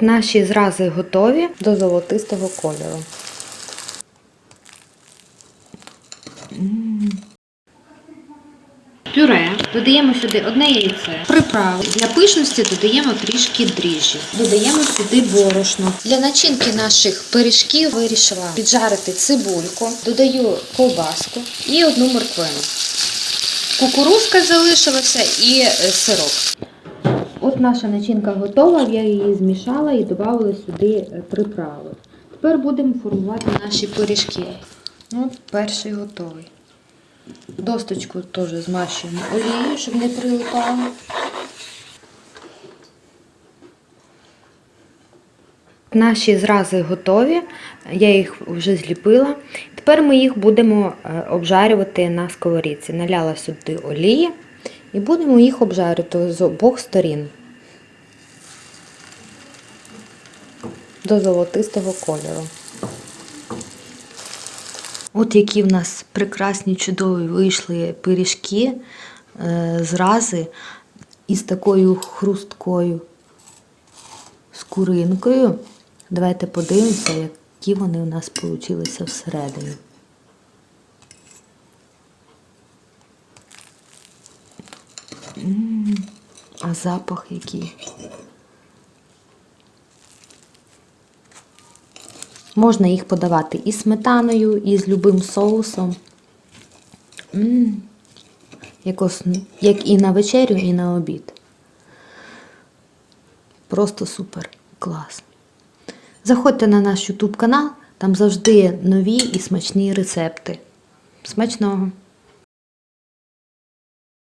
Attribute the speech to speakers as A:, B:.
A: Наші зрази готові до золотистого кольору. Пюре. Додаємо сюди одне яйце. Приправи. Для пишності додаємо трішки дріжджів. Додаємо сюди борошно. Для начинки наших пиріжків вирішила піджарити цибульку, додаю ковбаску і одну морквину. Кукурузка залишилася і е, сироп. От наша начинка готова, я її змішала і додала сюди е, приправи. Тепер будемо формувати наші пиріжки. От перший готовий. Досточку теж змащуємо олією, щоб не прилипало. Наші зрази готові, я їх вже зліпила. Тепер ми їх будемо е, обжарювати на сковорідці. Наляла сюди олії і будемо їх обжарювати з обох сторін до золотистого кольору. От які в нас прекрасні, чудові вийшли пиріжки, е, зрази із такою хрусткою скуринкою. Давайте подивимося, які вони у нас вийшли всередині. А запах який. Можна їх подавати і сметаною, і з любим соусом. М, Якось, як і на вечерю, і на обід. Просто супер, клас. Заходьте на наш YouTube канал, там завжди нові і смачні рецепти. Смачного!